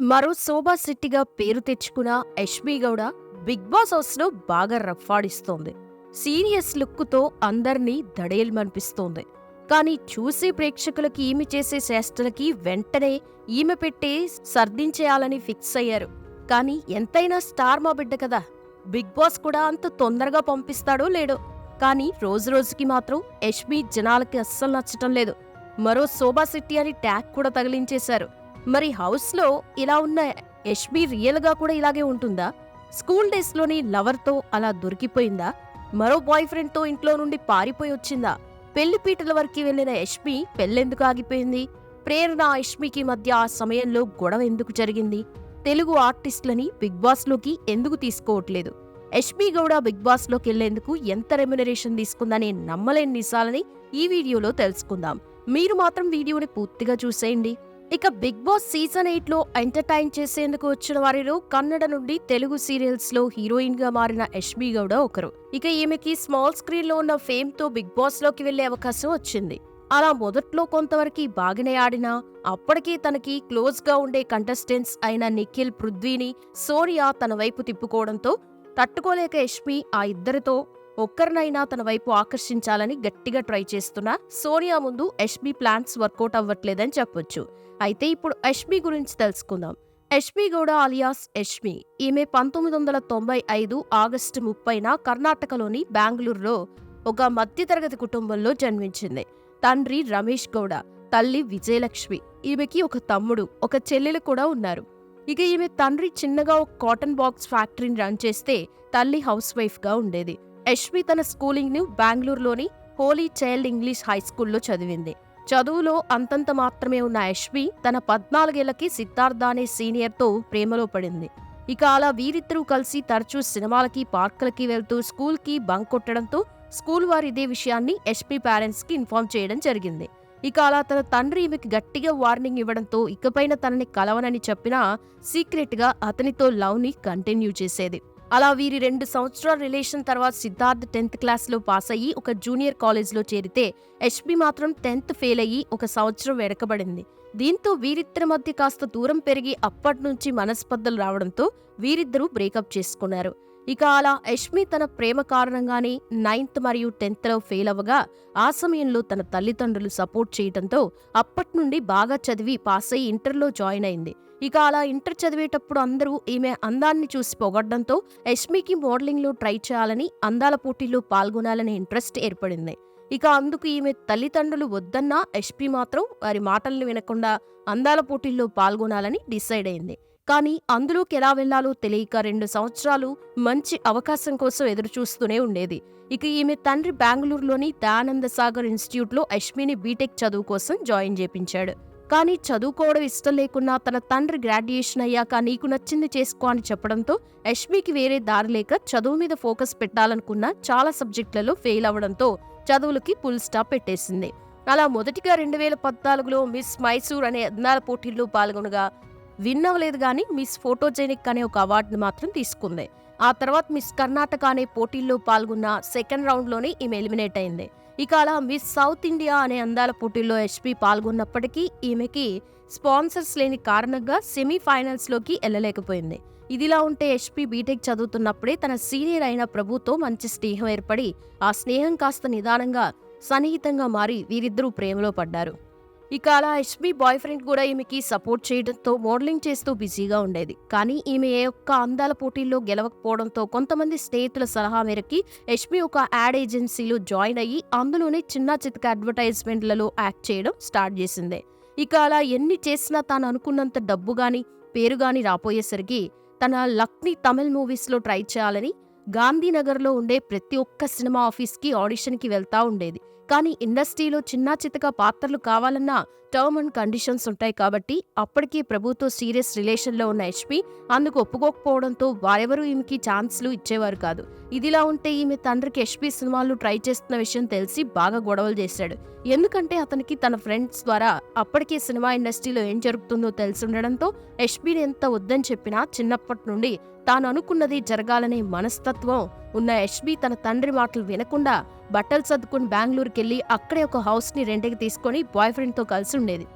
మరో శోభా శెట్టిగా పేరు తెచ్చుకున్న యష్మి గౌడ బిగ్ బాస్ హౌస్లో బాగా రఫాడిస్తోంది సీరియస్ లుక్తో అందర్నీ దడేల్మనిపిస్తోంది. కానీ చూసే ప్రేక్షకులకి ఈమె చేసే చేష్టలకి వెంటనే ఈమె పెట్టే సర్దించేయాలని ఫిక్స్ అయ్యారు. కానీ ఎంతైనా స్టార్ మా బిడ్డ కదా. బిగ్ బాస్ కూడా అంత తొందరగా పంపిస్తాడో లేడో. కానీ రోజు రోజుకి మాత్రం యష్మి జనాలకి అస్సలు నచ్చటం లేదు. మరో శోభా శెట్టి అని ట్యాగ్ కూడా తగిలించేశారు. మరి హౌస్లో ఇలా ఉన్న యష్మి రియల్గా కూడా ఇలాగే ఉంటుందా? స్కూల్ డేస్లోని లవర్తో అలా దొరికిపోయిందా? మరో బాయ్ ఫ్రెండ్తో ఇంట్లో నుండి పారిపోయి వచ్చిందా? పెళ్ళి పీటల వరకు వెళ్ళిన యష్మి పెళ్ళెందుకు ఆగిపోయింది? ప్రేరణ యష్మికి మధ్య ఆ సమయంలో గొడవ ఎందుకు జరిగింది? తెలుగు ఆర్టిస్టులని బిగ్ బాస్లోకి ఎందుకు తీసుకోవట్లేదు? యష్మి గౌడ బిగ్ బాస్లోకి వెళ్ళేందుకు ఎంత రెమ్యునరేషన్ తీసుకుందనే నమ్మలేని నిజాలని ఈ వీడియోలో తెలుసుకుందాం. మీరు మాత్రం వీడియోని పూర్తిగా చూసేయండి. ఇక బిగ్ బాస్ సీజన్ ఎయిట్లో ఎంటర్టైన్ చేసేందుకు వచ్చిన వారిలో కన్నడ నుండి తెలుగు సీరియల్స్లో హీరోయిన్గా మారిన యష్మి గౌడ ఒకరు. ఇక ఈమెకి స్మాల్ స్క్రీన్లో ఉన్న ఫేమ్తో బిగ్ బాస్లోకి వెళ్ళే అవకాశం వచ్చింది. అలా మొదట్లో కొంతవరకు బాగానే ఆడినా అప్పటికీ తనకి క్లోజ్గా ఉండే కంటెస్టెంట్స్ అయిన నిఖిల్ పృథ్వీని సోనియా తన వైపు తిప్పుకోవడంతో తట్టుకోలేక యష్మి ఆ ఇద్దరితో ఒక్కరినైనా తన వైపు ఆకర్షించాలని గట్టిగా ట్రై చేస్తున్నా సోనియా ముందు యష్మి ప్లాన్స్ వర్కౌట్ అవ్వట్లేదని చెప్పొచ్చు. అయితే ఇప్పుడు యష్మి గురించి తెలుసుకుందాం. యష్మి గౌడ అలియాస్ యష్మి. ఈమె పంతొమ్మిది వందల తొంభై ఐదు ఆగస్టు ముప్పైన కర్ణాటకలోని బెంగళూరులో ఒక మధ్యతరగతి కుటుంబంలో జన్మించింది. తండ్రి రమేష్ గౌడ తల్లి విజయలక్ష్మి. ఈమెకి ఒక తమ్ముడు ఒక చెల్లెలు కూడా ఉన్నారు. ఇక ఈమె తండ్రి చిన్నగా ఒక కాటన్ బాక్స్ ఫ్యాక్టరీని రన్ చేస్తే తల్లి హౌస్ వైఫ్గా ఉండేది. యష్మి తన స్కూలింగ్ను బెంగళూరులోని హోలీ చైల్డ్ ఇంగ్లీష్ హై స్కూల్లో చదివింది. చదువులో అంతంత మాత్రమే ఉన్న యష్మి తన పద్నాలుగేళ్ళకి సిద్ధార్థ అనే సీనియర్తో ప్రేమలో పడింది. ఇక అలా వీరిద్దరూ కలిసి తరచూ సినిమాలకి పార్కులకి వెళ్తూ స్కూల్కి బంక్ కొట్టడంతో స్కూల్ వారు ఇదే విషయాన్ని ఎస్పీ పేరెంట్స్కి ఇన్ఫార్మ్ చేయడం జరిగింది. ఇక అలా తన తండ్రి ఈమెకి గట్టిగా వార్నింగ్ ఇవ్వడంతో ఇకపైన తనని కలవనని చెప్పినా సీక్రెట్గా అతనితో లవ్ని కంటిన్యూ చేసేది. అలా వీరి రెండు సంవత్సరాల రిలేషన్ తర్వాత సిద్ధార్థ్ టెన్త్ క్లాస్లో పాస్ అయ్యి ఒక జూనియర్ కాలేజ్లో చేరితే యష్మి మాత్రం టెన్త్ ఫెయిల్ అయ్యి ఒక సంవత్సరం వెనకబడింది. దీంతో వీరిద్దరి మధ్య కాస్త దూరం పెరిగి అప్పటి నుంచి మనస్పర్ధలు రావడంతో వీరిద్దరూ బ్రేకప్ చేసుకున్నారు. ఇక అలా యష్మి తన ప్రేమ కారణంగానే నైన్త్ మరియు టెన్త్లో ఫెయిల్ అవ్వగా ఆ సమయంలో తన తల్లిదండ్రులు సపోర్ట్ చేయడంతో అప్పటి నుండి బాగా చదివి పాస్ అయి ఇంటర్లో జాయిన్ అయింది. ఇక అలా ఇంటర్ చదివేటప్పుడు అందరూ ఈమె అందాన్ని చూసి పొగడ్డంతో యష్మికి మోడలింగ్లో ట్రై చేయాలని అందాల పోటీల్లో పాల్గొనాలనే ఇంట్రెస్ట్ ఏర్పడింది. ఇక అందుకు ఈమె తల్లిదండ్రులు వద్దన్నా యష్మి మాత్రం వారి మాటల్ని వినకుండా అందాల పోటీల్లో పాల్గొనాలని డిసైడ్ అయింది. కానీ అందులోకి ఎలా వెళ్ళాలో తెలియక రెండు సంవత్సరాలు మంచి అవకాశం కోసం ఎదురుచూస్తూనే ఉండేది. ఇక ఈమె తండ్రి బెంగళూరులోని దయానంద సాగర్ ఇన్స్టిట్యూట్లో యష్మిని బీటెక్ చదువు కోసం జాయిన్ చేపించాడు. కానీ చదువుకోవడం ఇష్టం లేకున్నా తన తండ్రి గ్రాడ్యుయేషన్ అయ్యాక నీకు నచ్చింది చేసుకో అని చెప్పడంతో యష్మికి వేరే దారి లేక చదువు మీద ఫోకస్ పెట్టాలనుకున్న చాలా సబ్జెక్టులలో ఫెయిల్ అవ్వడంతో చదువులకి ఫుల్ స్టాప్ పెట్టేసింది. అలా మొదటిగా రెండు వేల పద్నాలుగులో మిస్ మైసూర్ అనే అద్నాల పోటీల్లో పాల్గొనగా విన్ అవ్వలేదు కానీ మిస్ ఫోటోజెనిక్ అనే ఒక అవార్డును మాత్రం తీసుకుంది. ఆ తర్వాత మిస్ కర్ణాటక అనే పోటీల్లో పాల్గొన్న సెకండ్ రౌండ్లోనే ఈమె ఎలిమినేట్ అయింది. ఇక అలా మిస్ సౌత్ ఇండియా అనే అందాల పోటీల్లో ఎస్పీ పాల్గొన్నప్పటికీ ఈమెకి స్పాన్సర్స్ లేని కారణంగా సెమీఫైనల్స్లోకి వెళ్ళలేకపోయింది. ఇదిలా ఉంటే ఎస్పీ బీటెక్ చదువుతున్నప్పుడే తన సీనియర్ అయిన ప్రభుతో మంచి స్నేహం ఏర్పడి ఆ స్నేహం కాస్త నిదానంగా సన్నిహితంగా మారి వీరిద్దరూ ప్రేమలో పడ్డారు. ఇక అలా యష్మి బాయ్ ఫ్రెండ్ కూడా ఈమెకి సపోర్ట్ చేయడంతో మోడలింగ్ చేస్తూ బిజీగా ఉండేది. కానీ ఈమె ఏ ఒక్క అందాల పోటీల్లో గెలవకపోవడంతో కొంతమంది స్నేహితుల సలహా మేరకి యష్మి ఒక యాడ్ ఏజెన్సీలో జాయిన్ అయ్యి అందులోనే చిన్న చితక అడ్వర్టైజ్మెంట్లలో యాక్ట్ చేయడం స్టార్ట్ చేసింది. ఇక అలా ఎన్ని చేసినా తాను అనుకున్నంత డబ్బు గాని పేరు గాని రాపోయేసరికి తన లక్ని తమిళ్ మూవీస్లో ట్రై చేయాలని గాంధీనగర్లో ఉండే ప్రతి ఒక్క సినిమా ఆఫీస్కి ఆడిషన్కి వెళ్తా ఉండేది. కానీ ఇండస్ట్రీలో చిన్నా చితక పాత్రలు కావాలన్నా టర్మ్ అండ్ కండిషన్స్ ఉంటాయి కాబట్టి అప్పటికీ ప్రభుతో సీరియస్ రిలేషన్లో ఉన్న హెచ్పి అందుకు ఒప్పుకోకపోవడంతో వారెవరూ ఈమెకి ఛాన్స్లు ఇచ్చేవారు కాదు. ఇదిలా ఉంటే ఈమె తండ్రికి హెచ్పి సినిమాలు ట్రై చేస్తున్న విషయం తెలిసి బాగా గొడవలు చేశాడు. ఎందుకంటే అతనికి తన ఫ్రెండ్స్ ద్వారా అప్పటికే సినిమా ఇండస్ట్రీలో ఏం జరుగుతుందో తెలిసి ఉండడంతో హెచ్పిని ఎంత వద్దని చెప్పినా చిన్నప్పటి నుండి తాను అనుకున్నది జరగాలనే మనస్తత్వం ఉన్న యష్మి తన తండ్రి మాటలు వినకుండా బట్టలు సర్దుకుని బెంగళూరుకెళ్ళి అక్కడే ఒక హౌస్ని రెంట్కి తీసుకొని బాయ్ ఫ్రెండ్తో కలిసి ఉండేది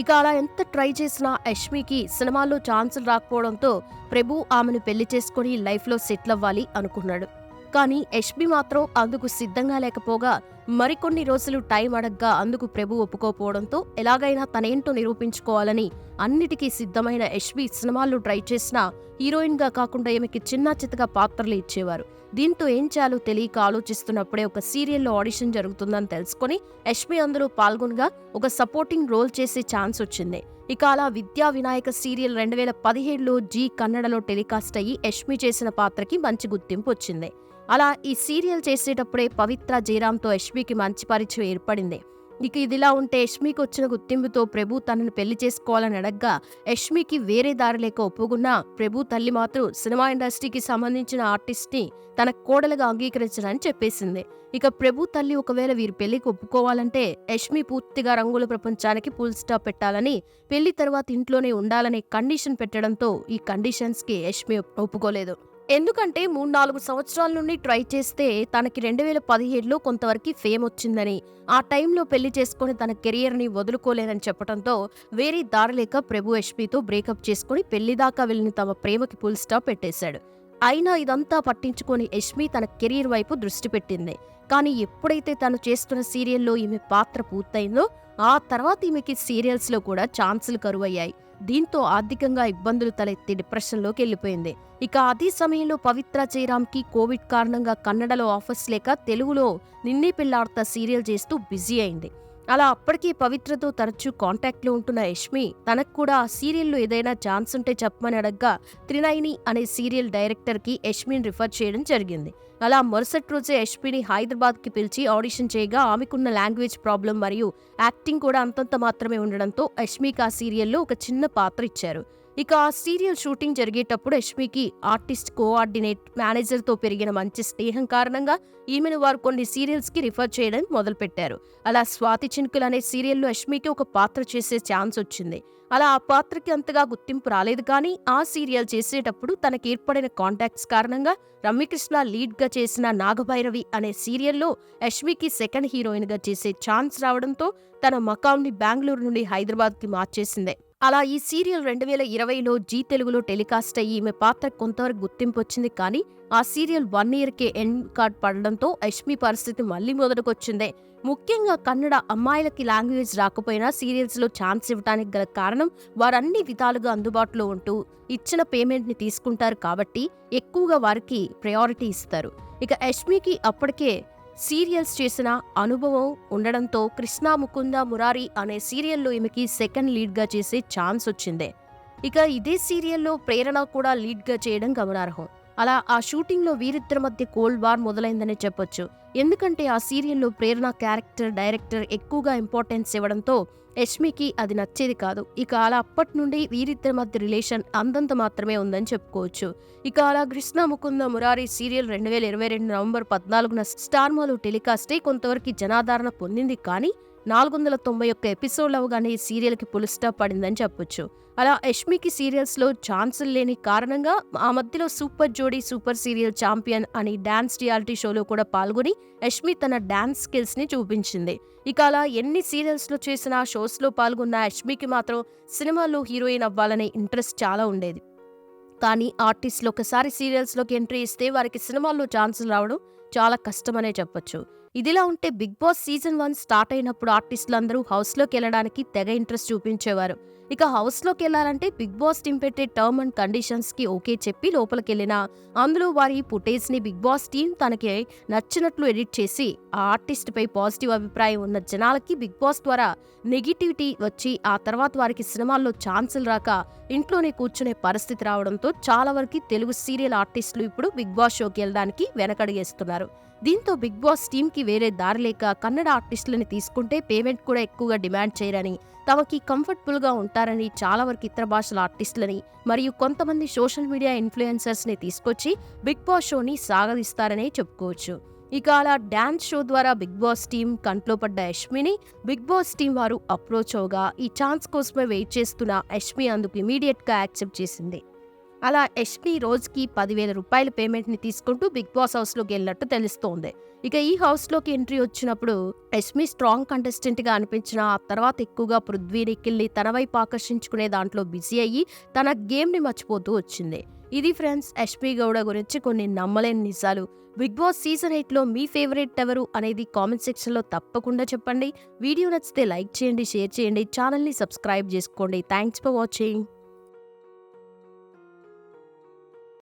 ఇక అలా ఎంత ట్రై చేసినా యష్మికి సినిమాల్లో ఛాన్సులు రాకపోవడంతో ప్రభు ఆమెను పెళ్ళి చేసుకుని లైఫ్లో సెటిల్ అవ్వాలి అనుకున్నాడు. కానీ యష్మి మాత్రం అందుకు సిద్ధంగా లేకపోగా మరికొన్ని రోజులు టైం అడగ్గా అందుకు ప్రభు ఒప్పుకోపోవడంతో ఎలాగైనా తనేంటో నిరూపించుకోవాలని అన్నిటికీ సిద్ధమైన యష్మి సినిమాల్లో ట్రై చేసినా హీరోయిన్గా కాకుండా ఈమెకి చిన్న చితగా పాత్రలు ఇచ్చేవారు. దీంతో ఏం చేయాలో తెలియక ఆలోచిస్తున్నప్పుడే ఒక సీరియల్లో ఆడిషన్ జరుగుతుందని తెలుసుకొని యష్మి అందులో పాల్గొనగా ఒక సపోర్టింగ్ రోల్ చేసే ఛాన్స్ వచ్చింది. ఇక అలా విద్యా వినాయక సీరియల్ రెండు వేల పదిహేడులో జీ కన్నడలో టెలికాస్ట్ అయ్యి యష్మి చేసిన పాత్రకి మంచి గుర్తింపు వచ్చింది. అలా ఈ సీరియల్ చేసేటప్పుడే పవిత్ర జయరాంతో యష్మికి మంచి పరిచయం ఏర్పడింది. ఇక ఇదిలా ఉంటే యష్మికి వచ్చిన గుర్తింపుతో ప్రభు తనను పెళ్ళి చేసుకోవాలని అడగ్గా యష్మికి వేరే దారి లేక ఒప్పుకున్నా ప్రభు తల్లి మాత్రం సినిమా ఇండస్ట్రీకి సంబంధించిన ఆర్టిస్ట్ని తన కోడలుగా అంగీకరించడని చెప్పేసింది. ఇక ప్రభు తల్లి ఒకవేళ వీరి పెళ్ళికి ఒప్పుకోవాలంటే యష్మి పూర్తిగా రంగుల ప్రపంచానికి పూల్ స్టాప్ పెట్టాలని పెళ్ళి తర్వాత ఇంట్లోనే ఉండాలనే కండిషన్ పెట్టడంతో ఈ కండిషన్స్కి యష్మి ఒప్పుకోలేదు. ఎందుకంటే మూడు నాలుగు సంవత్సరాల నుండి ట్రై చేస్తే తనకి రెండు వేల పదిహేడులో కొంతవరకు ఫేమ్ వచ్చిందని ఆ టైంలో పెళ్ళి చేసుకుని తన కెరియర్ని వదులుకోలేనని చెప్పడంతో వేరే దారి లేక ప్రభు యష్మితో బ్రేకప్ చేసుకుని పెళ్ళి దాకా వెళ్ళిన తమ ప్రేమకి ఫుల్ స్టాప్ పెట్టేశాడు. అయినా ఇదంతా పట్టించుకొని యష్మి తన కెరీర్ వైపు దృష్టి పెట్టింది. కానీ ఎప్పుడైతే తను చేస్తున్న సీరియల్లో ఈమె పాత్ర పూర్తయిందో ఆ తర్వాత ఈమెకి సీరియల్స్లో కూడా ఛాన్సులు కరువయ్యాయి. దీంతో ఆర్థికంగా ఇబ్బందులు తలెత్తి డిప్రెషన్లోకి వెళ్ళిపోయింది. ఇక అదే సమయంలో పవిత్ర జయరామ్కి కోవిడ్ కారణంగా కన్నడలో ఆఫర్స్ లేక తెలుగులో నిన్నే పెళ్ళాడతా సీరియల్ చేస్తూ బిజీ అయింది. అలా అప్పటికీ పవిత్రతో తరచూ కాంటాక్ట్లో ఉంటున్న యష్మి తనకు కూడా ఆ సీరియల్లో ఏదైనా ఛాన్స్ ఉంటే చెప్పమని అడగ్గా త్రినైని అనే సీరియల్ డైరెక్టర్కి యష్మిని రిఫర్ చేయడం జరిగింది. అలా మరుసటి రోజే యష్మిని హైదరాబాద్కి పిలిచి ఆడిషన్ చేయగా ఆమెకున్న లాంగ్వేజ్ ప్రాబ్లం మరియు యాక్టింగ్ కూడా అంతంత మాత్రమే ఉండడంతో యష్మికి ఆ సీరియల్లో ఒక చిన్న పాత్ర ఇచ్చారు. ఇక ఆ సీరియల్ షూటింగ్ జరిగేటప్పుడు యష్మికి ఆర్టిస్ట్ కోఆర్డినేట్ మేనేజర్తో పెరిగిన మంచి స్నేహం కారణంగా ఈమెను వారు కొన్ని సీరియల్స్కి రిఫర్ చేయడం మొదలుపెట్టారు. అలా స్వాతి చినుకులు అనే సీరియల్లో యష్మికి ఒక పాత్ర చేసే ఛాన్స్ వచ్చింది. అలా ఆ పాత్రకి అంతగా గుర్తింపు రాలేదు కానీ ఆ సీరియల్ చేసేటప్పుడు తనకి ఏర్పడిన కాంటాక్ట్స్ కారణంగా రమ్యకృష్ణ లీడ్గా చేసిన నాగభైరవి అనే సీరియల్లో యష్మికి సెకండ్ హీరోయిన్గా చేసే ఛాన్స్ రావడంతో తన మకాంని బెంగళూరు నుండి హైదరాబాద్కి మార్చేసింది. అలా ఈ సీరియల్ రెండు వేల ఇరవైలో జీ తెలుగులో టెలికాస్ట్ అయ్యి ఈమె పాత్ర కొంతవరకు గుర్తింపు వచ్చింది కానీ ఆ సీరియల్ వన్ ఇయర్కే ఎండ్ కార్డ్ పడడంతో యష్మి పరిస్థితి మళ్ళీ మొదలుకొచ్చింది. ముఖ్యంగా కన్నడ అమ్మాయిలకి లాంగ్వేజ్ రాకపోయినా సీరియల్స్లో ఛాన్స్ ఇవ్వడానికి గల కారణం వారన్ని విధాలుగా అందుబాటులో ఉంటూ ఇచ్చిన పేమెంట్ని తీసుకుంటారు కాబట్టి ఎక్కువగా వారికి ప్రయారిటీ ఇస్తారు. ఇక యష్మికి అప్పటికే సీరియల్స్ చేసిన అనుభవం ఉండడంతో కృష్ణ ముకుంద మురారి అనే సీరియల్లో ఈమెకి సెకండ్ లీడ్గా చేసే ఛాన్స్ వచ్చింది. ఇక ఇదే సీరియల్లో ప్రేరణ కూడా లీడ్గా చేయడం గమనార్హం. అలా ఆ షూటింగ్లో వీరిద్దరి మధ్య కోల్డ్ వార్ మొదలైందనే చెప్పొచ్చు. ఎందుకంటే ఆ సీరియల్లో ప్రేరణ క్యారెక్టర్ డైరెక్టర్ ఎక్కువగా ఇంపార్టెన్స్ ఇవ్వడంతో యష్మికి అది నచ్చేది కాదు. ఇక అలా అప్పటి నుండి వీరిద్దరి మధ్య రిలేషన్ అందంత మాత్రమే ఉందని చెప్పుకోవచ్చు. ఇక అలా కృష్ణ ముకుంద మురారి సీరియల్ రెండు వేల ఇరవై రెండు నవంబర్ పద్నాలుగున స్టార్మాలో టెలికాస్ట్ టెలికాస్టే కొంతవరకు జనాదరణ పొందింది కానీ నాలుగు వందల తొంభై ఒక్క ఎపిసోడ్లు అవగానే ఈ సీరియల్కి పులిస్టాప్ పడిందని చెప్పొచ్చు. అలా యష్మికి సీరియల్స్లో ఛాన్సులు లేని కారణంగా ఆ మధ్యలో super Jodi super serial champion అని డ్యాన్స్ రియాలిటీ షోలో కూడా పాల్గొని యష్మి తన డ్యాన్స్ స్కిల్స్ని చూపించింది. ఇక అలా ఎన్ని సీరియల్స్లో చేసినా షోస్లో పాల్గొన్న యష్మికి మాత్రం సినిమాల్లో హీరోయిన్ అవ్వాలనే ఇంట్రెస్ట్ చాలా ఉండేది. కానీ ఆర్టిస్టులు ఒకసారి సీరియల్స్లోకి ఎంట్రీ ఇస్తే వారికి సినిమాల్లో ఛాన్సులు రావడం చాలా కష్టమనే చెప్పొచ్చు. ఇదిలా ఉంటే big boss season one start అయినప్పుడు ఆర్టిస్టులందరూ హౌస్లోకి వెళ్ళడానికి తెగ ఇంట్రెస్ట్ చూపించేవారు. ఇక హౌస్లోకి వెళ్ళాలంటే బిగ్ బాస్ టీం పెట్టే టర్మ్ అండ్ కండిషన్స్కి ఓకే చెప్పి లోపలికి వెళ్ళిన అందులో వారి ఫుటేజ్ని బిగ్ బాస్ టీం తనకి నచ్చినట్లు ఎడిట్ చేసి ఆ ఆర్టిస్ట్పై పాజిటివ్ అభిప్రాయం ఉన్న జనాలకి బిగ్ బాస్ ద్వారా నెగిటివిటీ వచ్చి ఆ తర్వాత వారికి సినిమాల్లో ఛాన్సులు రాక ఇంట్లోనే కూర్చునే పరిస్థితి రావడంతో చాలా వరకు తెలుగు సీరియల్ ఆర్టిస్టులు ఇప్పుడు బిగ్ బాస్ షోకి వెళ్ళడానికి వెనకడుగేస్తున్నారు. దీంతో బిగ్ బాస్ టీంకి వేరే దారి లేక కన్నడ ఆర్టిస్టులని తీసుకుంటే పేమెంట్ కూడా ఎక్కువగా డిమాండ్ చేయరని తమకి కంఫర్టబుల్గా ఉంటారని చాలా వరకు ఇతర భాషల ఆర్టిస్టులని మరియు కొంతమంది సోషల్ మీడియా ఇన్ఫ్లుయెన్సర్స్ని తీసుకొచ్చి బిగ్ బాస్ షోని సాగదీస్తారనే చెప్పుకోవచ్చు. ఇక అలా డ్యాన్స్ షో ద్వారా బిగ్ బాస్ టీం కంట్లో పడ్డ యష్మిని బిగ్ బాస్ టీం వారు అప్రోచ్ అవగా ఈ ఛాన్స్ కోసమే వెయిట్ చేస్తున్న యష్మి అందుకు ఇమీడియట్గా యాక్సెప్ట్ చేసింది. అలా యష్మి రోజుకి పదివేల రూపాయల పేమెంట్ని తీసుకుంటూ బిగ్ బాస్ హౌస్లోకి వెళ్ళినట్టు తెలుస్తోంది. ఇక ఈ హౌస్లోకి ఎంట్రీ వచ్చినప్పుడు యష్మి స్ట్రాంగ్ కంటెస్టెంట్గా అనిపించిన ఆ తర్వాత ఎక్కువగా పృథ్వీ నిఖిల్ని తన వైపు ఆకర్షించుకునే దాంట్లో బిజీ అయ్యి తన గేమ్ని మర్చిపోతూ వచ్చింది. ఇది ఫ్రెండ్స్ యష్మి గౌడ గురించి కొన్ని నమ్మలేని నిజాలు. బిగ్ బాస్ సీజన్ ఎయిట్లో మీ ఫేవరెట్ ఎవరు అనేది కామెంట్ సెక్షన్లో తప్పకుండా చెప్పండి. వీడియో నచ్చితే లైక్ చేయండి షేర్ చేయండి ఛానల్ని సబ్స్క్రైబ్ చేసుకోండి. Thanks for watching.